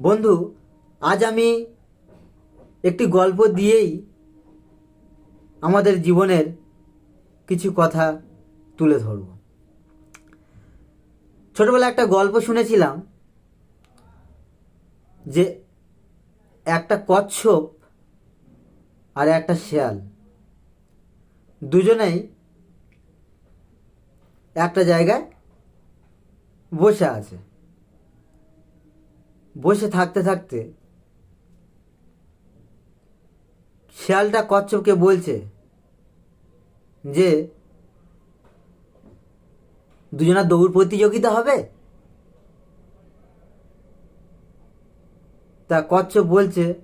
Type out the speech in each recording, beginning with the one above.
বন্ধু, আজ আমি একটি গল্প দিয়েই আমাদের জীবনের কিছু কথা তুলে ধরব। ছোটবেলায় একটা গল্প শুনেছিলাম যে একটা কচ্ছপ আর একটা শেয়াল, দুজনেই একটা জায়গায় বসে আছে। বসে থাকতে থাকতে শেয়ালটা কচ্ছপকে বলছে যে, দুজনের দৌড় প্রতিযোগিতা হবে? তা কচ্ছপ বলছে,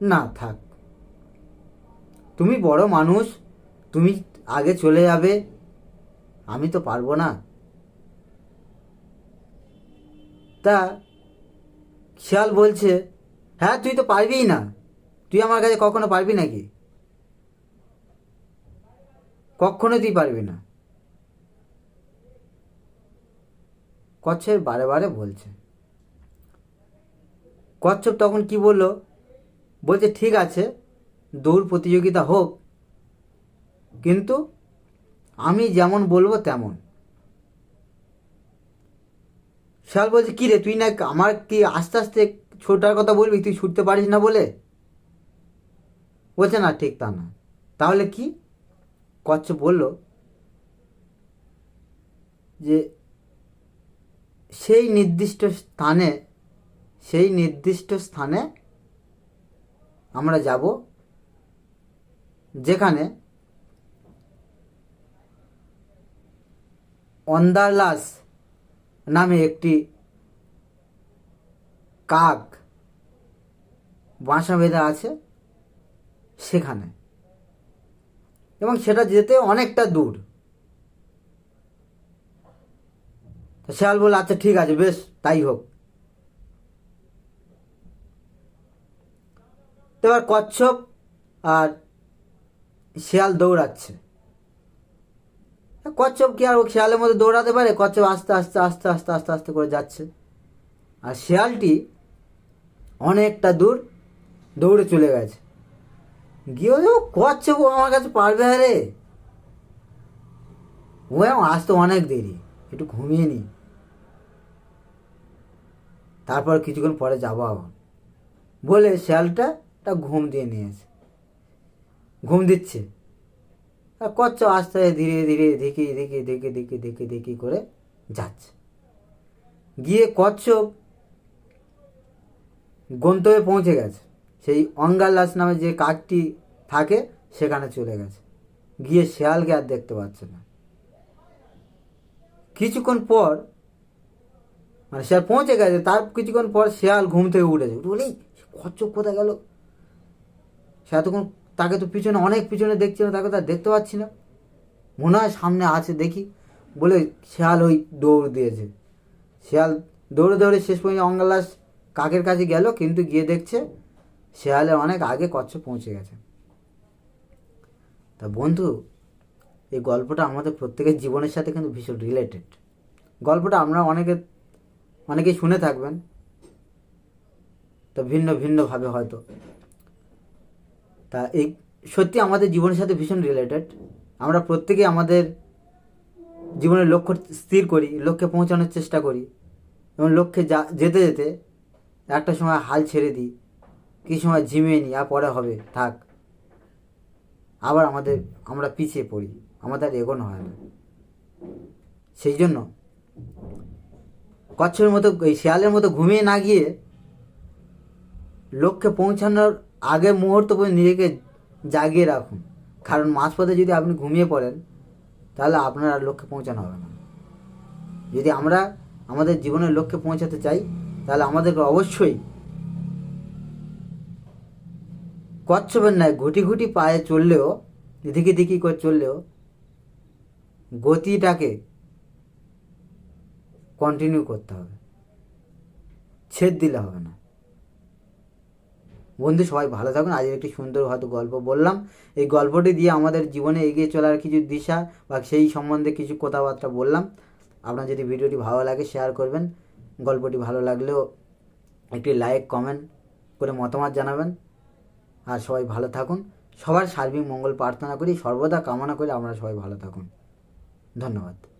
না, থাক। তুমি বড় মানুষ, তুমি আগে চলে যাবে। আমি তো পারব না। তা শিয়াল বলছে হ্যাঁ তুই তো পারবিই না। তুই আমার কাছে কখনো পারবি নাকি? কখনো তুই পারবি না। কচ্ছপ বারে বারে বলছে। কচ্ছপ তখন কি বলল? বলছে, ঠিক আছে, দৌড় প্রতিযোগিতা হোক, কিন্তু আমি যেমন বলব তেমন। শাল বলছে, কি রে, তুই না আমার কি আস্তে আস্তে ছোটার কথা বলবি? তুই ছুটতে পারিস না বলে? বলছে, না, ঠিক তা না। তাহলে কি? কচ্ছপ বলল যে, সেই নির্দিষ্ট স্থানে, সেই নির্দিষ্ট স্থানে আমরা যাব যেখানে অন্দারলাস নামে একটি কাক বাসা বেঁধে আছে সেখানে। এবং সেটা যেতে অনেকটা দূর। তো শেয়াল বলে আচ্ছা ঠিক আছে, বেশ, তাই হোক। এবার কচ্ছপ আর শেয়াল দৌড়াচ্ছে। কচ্ছপ কি আর ও শেয়ালের মধ্যে দৌড়াতে পারে? কচ্ছপ আস্তে আস্তে আস্তে আস্তে আস্তে আস্তে করে যাচ্ছে। আর শেয়ালটি অনেকটা দূর দৌড়ে চলে গেছে। গিয়ে ও কচ্ছপ আমার কাছে পারবে রে। ও আসতে অনেক দেরি, একটু ঘুমিয়ে নি। তারপর কিছুক্ষণ পরে যাব আবার। বলে শেয়ালটা ঘুম দিয়ে নিয়েছে। ঘুম দিচ্ছে। আর কচ্ছপ আস্তে ধীরে ধীরে, দেখি দেখি দেখি দেখি দেখি দেখি করে যাচ্ছে। গিয়ে কচ্ছপ গন্তব্যে পৌঁছে গেছে। সেই অঙ্গাল্লাস নামে যে কাকটি থাকে, সেখানে চলে গেছে। গিয়ে শেয়ালকে আর দেখতে পাচ্ছে না। কিছুক্ষণ পর মানে শেয়াল পৌঁছে গেছে, তার কিছুক্ষণ পর শেয়াল ঘুম থেকে উঠেছে। বলেই কচ্ছপ কোথায় গেল? সে এতক্ষণ তাকে তো পিছনে অনেক পিছনে দেখছি না, তাকে তো আর দেখতে পাচ্ছি না। মনে হয় সামনে আছে, দেখি। বলে শেয়াল ওই দৌড় দিয়েছে। শেয়াল দৌড়ে দৌড়ে শেষ পর্যন্ত অঙ্গলাস কাকের কাছে গেল, কিন্তু গিয়ে দেখছে শেয়ালের অনেক আগে কচ্ছপ পৌঁছে গেছে। তা বন্ধু, এই গল্পটা আমাদের প্রত্যেকের জীবনের সাথে কিন্তু ভীষণ রিলেটেড গল্পটা আমরা অনেকে, অনেকেই শুনে থাকবেন। তো ভিন্ন ভিন্নভাবে হয়তো। এই সত্যি আমাদের জীবনের সাথে ভীষণ রিলেটেড আমরা প্রত্যেকে আমাদের জীবনের লক্ষ্য স্থির করি, লক্ষ্যে পৌঁছানোর চেষ্টা করি এবং লক্ষ্যে যা, যেতে যেতে একটা সময় হাল ছেড়ে দিই, কিছু সময় ঝিমিয়ে নিই, আর পরে হবে, থাক। আবার আমাদের, আমরা পিছিয়ে পড়ি, আমাদের এগোনো হয় না। সেই জন্য কচ্ছের মতো, এই শেয়ালের মতো ঘুমিয়ে না গিয়ে লক্ষ্যে পৌঁছানোর আগে মুহূর্ত পর্যন্ত নিজেকে জাগিয়ে রাখুন। কারণ মাঝপথে যদি আপনি ঘুমিয়ে পড়েন, তাহলে আপনার আর লক্ষ্যে পৌঁছানো হবে না। যদি আমরা আমাদের জীবনের লক্ষ্যে পৌঁছাতে চাই, তাহলে আমাদেরকে অবশ্যই কচ্ছপের নয় ঘুটি ঘুটি পায়ে চললেও দিকে দিকি করে চললেও গতিটাকে কন্টিনিউ করতে হবে। ছেদ দিলে হবে না। বন্ধু, সবাই ভালো থাকুন। আজকে একটি সুন্দর হয়তো গল্প বললাম। এই গল্পটি দিয়ে আমাদের জীবনে এগিয়ে চলার কিছু দিশা বা সেই সম্বন্ধে কিছু কথাবার্তা বললাম। আপনার যদি ভিডিওটি ভালো লাগে শেয়ার করবেন। গল্পটি ভালো লাগলেও একটি লাইক কমেন্ট করে মতামত জানাবেন। আর সবাই ভালো থাকুন। সবার সার্বিক মঙ্গল প্রার্থনা করি। সর্বদা কামনা করি আপনারা সবাই ভালো থাকুন। ধন্যবাদ।